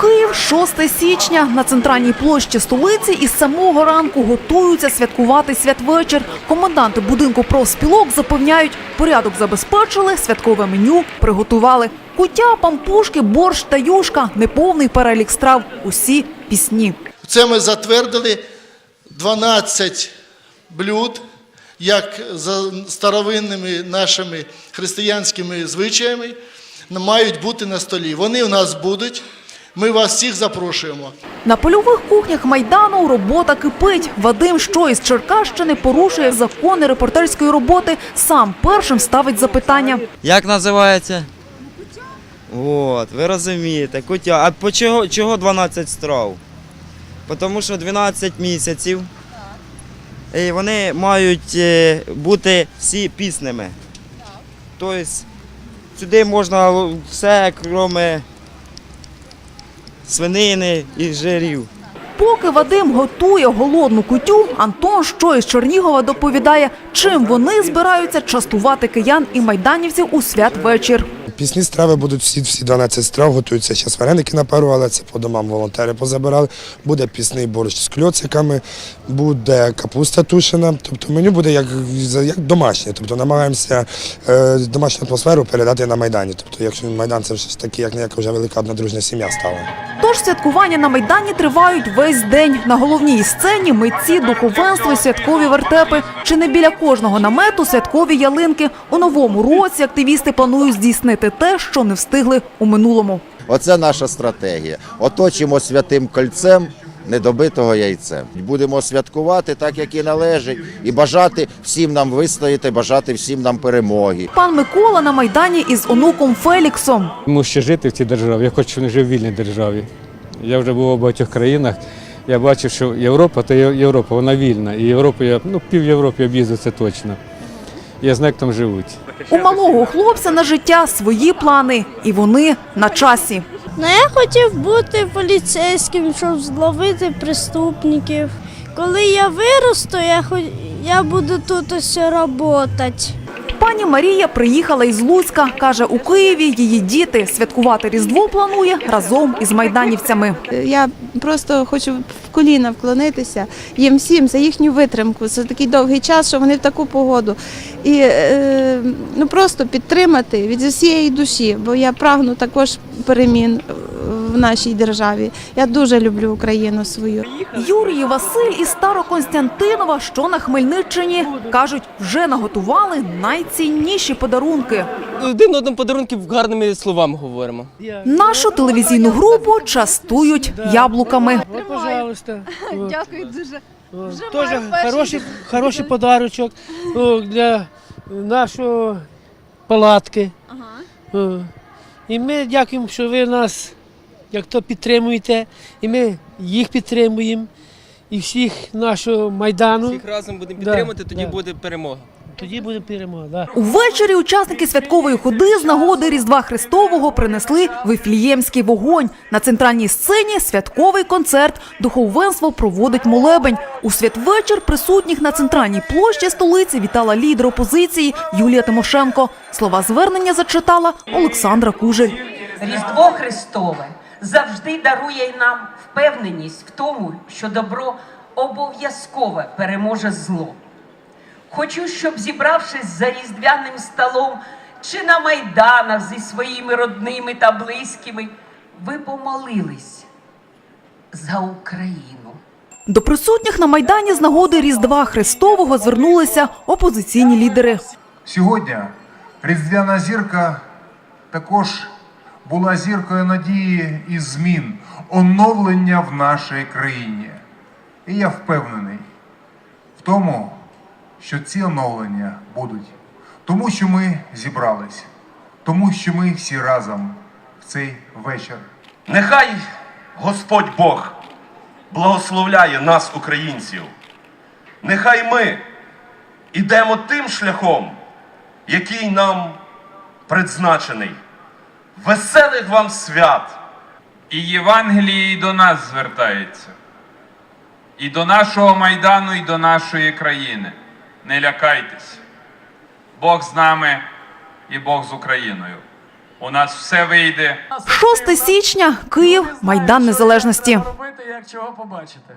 Київ 6 січня на центральній площі столиці із самого ранку готуються святкувати святвечір. Коменданти будинку профспілок запевняють, порядок забезпечили, святкове меню приготували. Куття, пампушки, борщ та юшка, неповний перелік страв, усі пісні. Це ми затвердили 12 блюд, як за старовинними нашими християнськими звичаями, мають бути на столі. Вони у нас будуть. Ми вас всіх запрошуємо. На польових кухнях Майдану робота кипить. Вадим, що із Черкащини порушує закони репортерської роботи, сам першим ставить запитання. Як називається? От, ви розумієте, кутя. А по чого, чого 12 страв? Тому що 12 місяців. І вони мають е, бути всі пісними. Тобто сюди можна все, крім свинини і жирів. Поки Вадим готує голодну кутю, Антон, що із Чернігова, доповідає, чим вони збираються частувати киян і майданівців у святвечір. Пісні страви будуть всі, всі 12 страв, готуються зараз вареники напарували, це по домам волонтери позабирали. Буде пісний борщ з кльоциками, буде капуста тушена. Тобто меню буде як, як домашнє. Тобто намагаємося е, домашню атмосферу передати на Майдані. Тобто, якщо Майдан це все ж таки, як ніяка вже велика однодружня сім'я стала. Тож святкування на Майдані тривають весь день. На головній сцені митці, духовенство святкові вертепи. Чи не біля кожного намету святкові ялинки. У новому році активісти планують здійснити те, що не встигли у минулому. Оце наша стратегія. Оточимо святим кольцем недобитого яйцем. Будемо святкувати так, як і належить, і бажати всім нам вистояти, бажати всім нам перемоги. Пан Микола на Майдані із онуком Феліксом. Йому ще жити в цій державі. Я хочу, жив в вільній державі. Я вже був у багатьох країнах. Я бачив, що Європа то Європа, вона вільна. І Європу я ну, пів Європи об'їздив, це точно. Я знаю, як там живуть. У малого хлопця на життя свої плани, і вони на часі. Ну, я хотів бути поліцейським, щоб зловити преступників. Коли я виросту, я, хо... я буду тут ось працювати. Пані Марія приїхала із Луцька. Каже, у Києві її діти святкувати Різдво планує разом із майданівцями. Я просто хочу в коліна вклонитися їм всім за їхню витримку. Це такий довгий час, що вони в таку погоду. І е, ну просто підтримати від усієї душі, бо я прагну також перемін в нашій державі. Я дуже люблю Україну свою. Юрій Василь із Староконстянтинова, що на Хмельниччині, кажуть, вже наготували найцінніші подарунки. Один одному подарунки гарними словами говоримо. Нашу телевізійну групу частують яблуками. Пожалуйста. Дякую дуже. Тоже хороший, хороший подарочок для нашої палатки. О. І ми дякуємо, що ви нас як то підтримуєте, і ми їх підтримуємо, і всіх нашого майдану. Всіх разом будемо Да, тоді да. буде перемога. Тоді буде перемога. Да. Увечері учасники святкової ходи з нагоди Різдва Христового принесли вифліємський вогонь. На центральній сцені святковий концерт. Духовенство проводить молебень. У святвечір присутніх на центральній площі столиці вітала лідер опозиції Юлія Тимошенко. Слова звернення зачитала Олександра Кужель. Різдво Христове завжди дарує нам впевненість в тому, що добро обов'язково переможе зло. Хочу, щоб зібравшись за різдвяним столом чи на майданах зі своїми родними та близькими, ви помолились за Україну. До присутніх на майдані з нагоди Різдва Христового звернулися опозиційні лідери. Сьогодні різдвяна зірка також була зіркою надії і змін, оновлення в нашій країні. І я впевнений в тому, що ці оновлення будуть. Тому що ми зібрались, тому що ми всі разом в цей вечір. Нехай Господь Бог благословляє нас, українців. Нехай ми ідемо тим шляхом, який нам предзначений. Веселих вам свят! І Євангеліє і до нас звертається. І до нашого Майдану, і до нашої країни. Не лякайтесь. Бог з нами і Бог з Україною. У нас все вийде. 6 січня, Київ, Майдан Незалежності. Робити, як чого побачите.